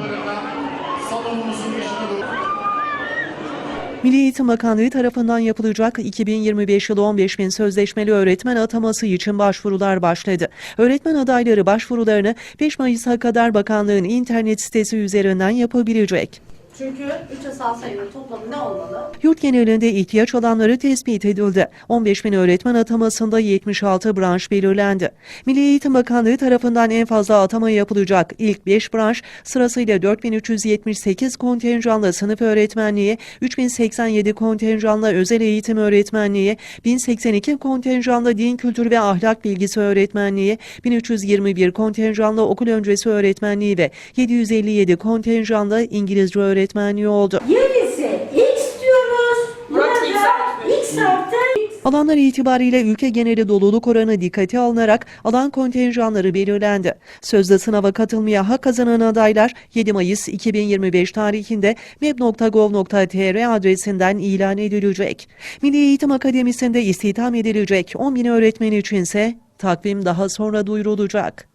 doğru Milli Eğitim Bakanlığı tarafından yapılacak 2025 yılı 15 bin sözleşmeli öğretmen ataması için başvurular başladı. Öğretmen adayları başvurularını 5 Mayıs'a kadar bakanlığın internet sitesi üzerinden yapabilecek. Çünkü 3 asal sayının toplamı ne olmalı? Yurt genelinde ihtiyaç olanları tespit edildi. 15 bin öğretmen atamasında 76 branş belirlendi. Milli Eğitim Bakanlığı tarafından en fazla atama yapılacak ilk 5 branş sırasıyla 4378 kontenjanla sınıf öğretmenliği, 3087 kontenjanla özel eğitim öğretmenliği, 1082 kontenjanla din kültür ve ahlak bilgisi öğretmenliği, 1321 kontenjanla okul öncesi öğretmenliği ve 757 kontenjanla İngilizce öğretmenliği oldu. Yerisi X diyoruz. Burada X artı Alanlar itibariyle ülke geneli doluluk oranı dikkate alınarak alan kontenjanları belirlendi. Sözde sınava katılmaya hak kazanan adaylar 7 Mayıs 2025 tarihinde meb.gov.tr adresinden ilan edilecek. Milli Eğitim Akademisi'nde istihdam edilecek 10 bin öğretmen içinse takvim daha sonra duyurulacak.